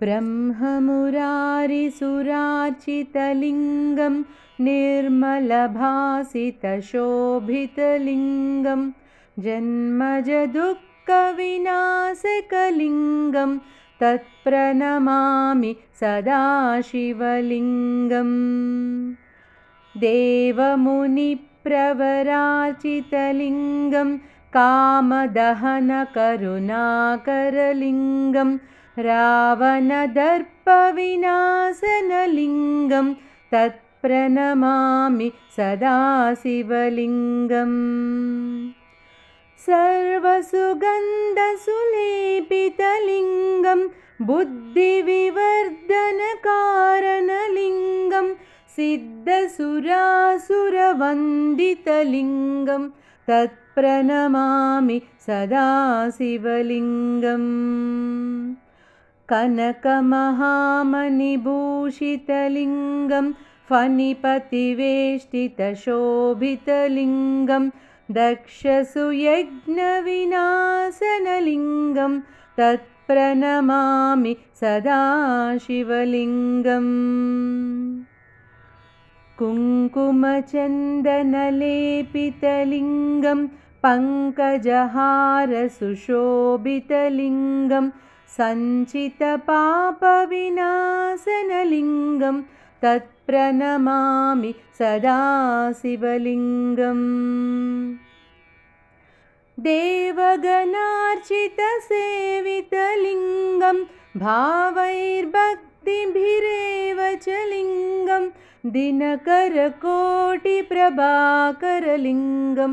ब्रह्ममुरारिसुरार्चितलिङ्गं निर्मलभासितशोभितलिङ्गं जन्मजदुःखविनाशकलिङ्गं तत्प्रणमामि सदाशिवलिङ्गम्। देवमुनिप्रवरार्चितलिङ्गं कामदहनकरुणाकरलिङ्गं रावणदर्पविनाशनलिङ्गं तत्प्रणमामि सदाशिवलिङ्गम्। सर्वसुगन्धसुलेपितलिङ्गं बुद्धिविवर्धनकारणलिङ्गं सिद्धसुरासुरवन्दितलिङ्गं तत्प्रणमामि सदाशिवलिङ्गम् कनकमहामणिभूषितलिङ्गं फणिपतिवेष्टितशोभितलिङ्गं दक्षसुयज्ञविनाशनलिङ्गं तत्प्रणमामि सदाशिवलिङ्गम्। कुङ्कुमचन्दनलेपितलिङ्गं पङ्कजहारसुशोभितलिङ्गं सञ्चितपापविनाशनलिङ्गं तत्प्रणमामि सदाशिवलिङ्गम्। देवगणार्चितसेवितलिङ्गं भावैर्भक्तिभिरेव च लिङ्गं दिनकरकोटिप्रभाकरलिङ्गं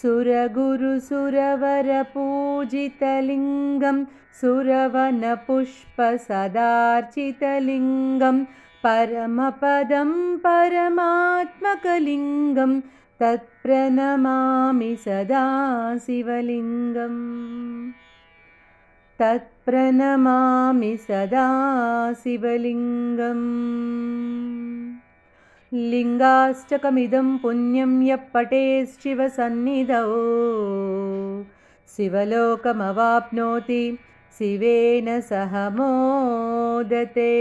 सुरगुरुसुरवरपूजितलिङ्गं सुरवनपुष्पसदार्चितलिङ्गं परमपदं परमात्मकलिङ्गं तत्प्रणमामि सदाशिवलिङ्गम् तत्प्रणमामि सदाशिवलिङ्गम् लिङ्गाष्टकमिदं पुण्यं यः पठेच्छिवसन्निधौ शिवलोकमवाप्नोति शिवेन सह मोदते